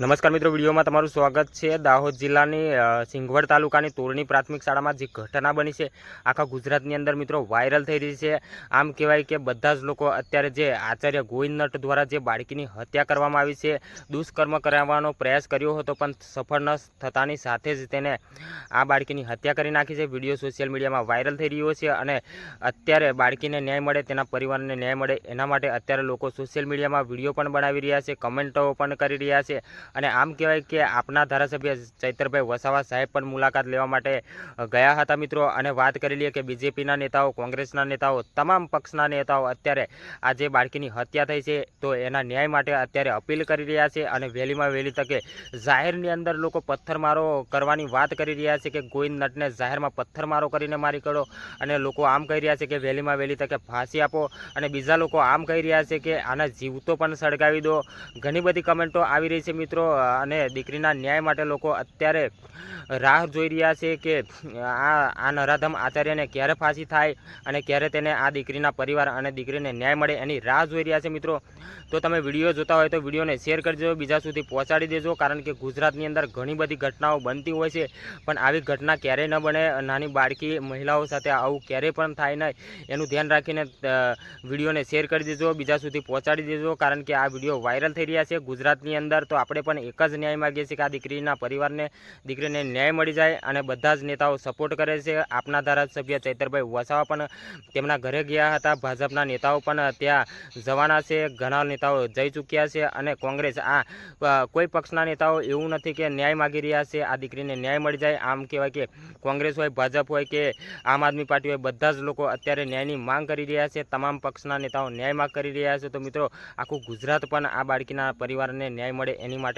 નમસ્કાર મિત્રો, વિડીયોમાં તમારું સ્વાગત છે. દાહોદ જિલ્લાની સિંગવડ તાલુકાની તોરણી પ્રાથમિક શાળામાં જે ઘટના બની છે, આખા ગુજરાતની અંદર મિત્રો વાયરલ થઈ રહી છે. આમ કહેવાય કે બધા જ લોકો અત્યારે જે આચાર્ય ગોવિંદ દ્વારા જે બાળકીની હત્યા કરવામાં આવી છે, દુષ્કર્મ કરાવવાનો પ્રયાસ કર્યો હતો, પણ સફળ ન થતાની સાથે જ તેને આ બાળકીની હત્યા કરી નાખી છે. વીડિયો સોશિયલ મીડિયામાં વાયરલ થઈ રહ્યો છે અને અત્યારે બાળકીને ન્યાય મળે, તેના પરિવારને ન્યાય મળે, એના માટે અત્યારે લોકો સોશિયલ મીડિયામાં વીડિયો પણ બનાવી રહ્યા છે, કમેન્ટો પણ કરી રહ્યા છે. અને આમ કહેવાય કે આપના ધારાસભ્ય ચૈતરભાઈ વસાવા સાહેબ પણ મુલાકાત લેવા માટે ગયા હતા મિત્રો. અને વાત કરી લઈએ કે બીજેપીના નેતાઓ, કોંગ્રેસના નેતાઓ, તમામ પક્ષના નેતાઓ અત્યારે આ જે બાળકીની હત્યા થઈ છે. તો એના ન્યાય માટે અત્યારે અપીલ કરી રહ્યા છે અને વહેલીમાં વહેલી તકે જાહેરની અંદર લોકો પથ્થરમારો કરવાની વાત કરી રહ્યા છે કે ગોવિંદ નટને જાહેરમાં પથ્થરમારો કરીને મારી કાઢો. અને લોકો આમ કહી રહ્યા છે કે વહેલીમાં વહેલી તકે ફાંસી આપો. અને બીજા લોકો આમ કહી રહ્યા છે કે આના જીવતો પણ સળગાવી દો. ઘણી બધી કમેન્ટો આવી રહી છે મિત્રો. અને દીકરીના ન્યાય માટે લોકો અત્યારે રાહ જોઈ રહ્યા છે કે, આ આ નરાધમ આચાર્યને ક્યારે ફાંસી થાય અને ક્યારે તેને આ દીકરીના પરિવાર અને દીકરીને ન્યાય મળે એની રાહ જોઈ રહ્યા છે મિત્રો. તો તમે વીડિયો જોતા હોય તો વિડીયોને શેર કરજો, બીજા સુધી પહોંચાડી દેજો, કારણ કે ગુજરાતની અંદર ઘણી બધી ઘટનાઓ બનતી હોય છે. પણ આવી ઘટના ક્યારેય ન બને, નાની બાળકી મહિલાઓ સાથે આવું ક્યારેય પણ થાય નહીં. એનું ધ્યાન રાખીને વિડીયોને શેર કરી દેજો, બીજા સુધી પહોંચાડી દેજો, કારણ કે આ વીડિયો વાયરલ થઈ રહ્યા છે ગુજરાતની અંદર. તો આપણે પણ એક જ ન્યાય માગીએ છીએ કે આ દીકરીના પરિવારને, દીકરીને ન્યાય મળી જાય અને બધા જ નેતાઓ સપોર્ટ કરે છે. આપના ધારાસભ્ય ચૈતરભાઈ વસાવા પણ તેમના ઘરે ગયા હતા. ભાજપના નેતાઓ પણ ત્યાં જવાના છે. ઘણા નેતાઓ જઈ ચૂક્યા છે અને કોંગ્રેસ આ કોઈ પક્ષના નેતાઓ એવું નથી કે ન્યાય માગી રહ્યા છે, આ દીકરીને ન્યાય મળી જાય. આમ કહેવાય કે કોંગ્રેસ હોય, ભાજપ હોય કે આમ આદમી પાર્ટી હોય, બધા જ લોકો અત્યારે ન્યાયની માંગ કરી રહ્યા છે. તમામ પક્ષના નેતાઓ ન્યાય માંગ કરી રહ્યા છે. તો મિત્રો, આખું ગુજરાત પણ આ બાળકીના પરિવારને ન્યાય મળે એની માટે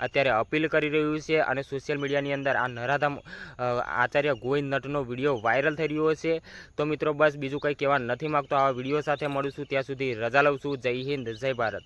અત્યારે અપીલ કરી રહ્યું છે અને સોશિયલ મીડિયાની અંદર આ નરાધામ આચાર્ય ગોવિંદ નટનો વીડિયો વાયરલ થઈ રહ્યો છે. તો મિત્રો, બસ બીજું કંઈ કહેવા નથી માગતો. આવા વીડિયો સાથે મળીશું. ત્યાં સુધી રજા લઉં છું. જય હિન્દ, જય ભારત.